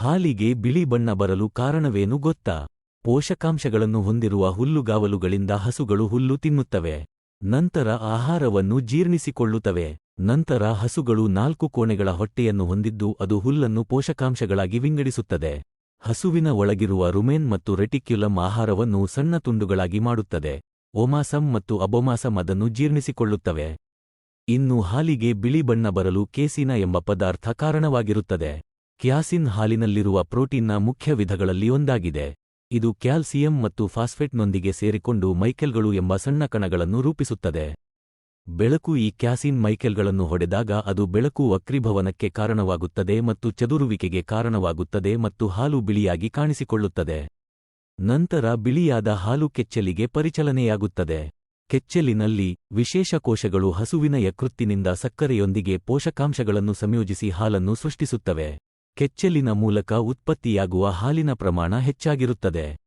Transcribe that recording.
ಹಾಲಿಗೆ ಬಿಳಿ ಬಣ್ಣ ಬರಲು ಕಾರಣವೇನು ಗೊತ್ತಾ? ಪೋಷಕಾಂಶಗಳನ್ನು ಹೊಂದಿರುವ ಹುಲ್ಲುಗಾವಲುಗಳಿಂದ ಹಸುಗಳು ಹುಲ್ಲು ತಿನ್ನುತ್ತವೆ. ನಂತರ ಆಹಾರವನ್ನು ಜೀರ್ಣಿಸಿಕೊಳ್ಳುತ್ತವೆ. ನಂತರ ಹಸುಗಳು ನಾಲ್ಕು ಕೋಣೆಗಳ ಹೊಟ್ಟೆಯನ್ನು ಹೊಂದಿದ್ದು ಅದು ಹುಲ್ಲನ್ನು ಪೋಷಕಾಂಶಗಳಾಗಿ ವಿಂಗಡಿಸುತ್ತದೆ. ಹಸುವಿನ ಒಳಗಿರುವ ರುಮೇನ್ ಮತ್ತು ರೆಟಿಕ್ಯುಲಮ್ ಆಹಾರವನ್ನು ಸಣ್ಣ ತುಂಡುಗಳಾಗಿ ಮಾಡುತ್ತದೆ. ಒಮಾಸಂ ಮತ್ತು ಅಬೊಮಾಸಂ ಅದನ್ನು ಜೀರ್ಣಿಸಿಕೊಳ್ಳುತ್ತವೆ. ಇನ್ನು ಹಾಲಿಗೆ ಬಿಳಿ ಬಣ್ಣ ಬರಲು ಕೇಸಿನ ಎಂಬ ಪದಾರ್ಥ ಕಾರಣವಾಗಿರುತ್ತದೆ. ಕ್ಯಾಸಿನ್ ಹಾಲಿನಲ್ಲಿರುವ ಪ್ರೋಟೀನ್ನ ಮುಖ್ಯ ವಿಧಗಳಲ್ಲಿ ಒಂದಾಗಿದೆ. ಇದು ಕ್ಯಾಲ್ಸಿಯಂ ಮತ್ತು ಫಾಸ್ಫೇಟ್ನೊಂದಿಗೆ ಸೇರಿಕೊಂಡು ಮೈಕೆಲ್ಗಳು ಎಂಬ ಸಣ್ಣ ಕಣಗಳನ್ನು ರೂಪಿಸುತ್ತದೆ. ಬೆಳಕು ಈ ಕ್ಯಾಸಿನ್ ಮೈಕೆಲ್ಗಳನ್ನು ಹೊಡೆದಾಗ ಅದು ಬೆಳಕು ವಕ್ರೀಭವನಕ್ಕೆ ಕಾರಣವಾಗುತ್ತದೆ ಮತ್ತು ಚದುರುವಿಕೆಗೆ ಕಾರಣವಾಗುತ್ತದೆ ಮತ್ತು ಹಾಲು ಬಿಳಿಯಾಗಿ ಕಾಣಿಸಿಕೊಳ್ಳುತ್ತದೆ. ನಂತರ ಬಿಳಿಯಾದ ಹಾಲು ಕೆಚ್ಚಲಿಗೆ ಪರಿಚಲನೆಯಾಗುತ್ತದೆ. ಕೆಚ್ಚಲಿನಲ್ಲಿ ವಿಶೇಷ ಕೋಶಗಳು ಹಸುವಿನ ಯಕೃತ್ತಿನಿಂದ ಸಕ್ಕರೆಯೊಂದಿಗೆ ಪೋಷಕಾಂಶಗಳನ್ನು ಸಂಯೋಜಿಸಿ ಹಾಲನ್ನು ಸೃಷ್ಟಿಸುತ್ತವೆ. ಕೆಚ್ಚಲಿನ ಮೂಲಕ ಉತ್ಪತ್ತಿಯಾಗುವ ಹಾಲಿನ ಪ್ರಮಾಣ ಹೆಚ್ಚಾಗಿರುತ್ತದೆ.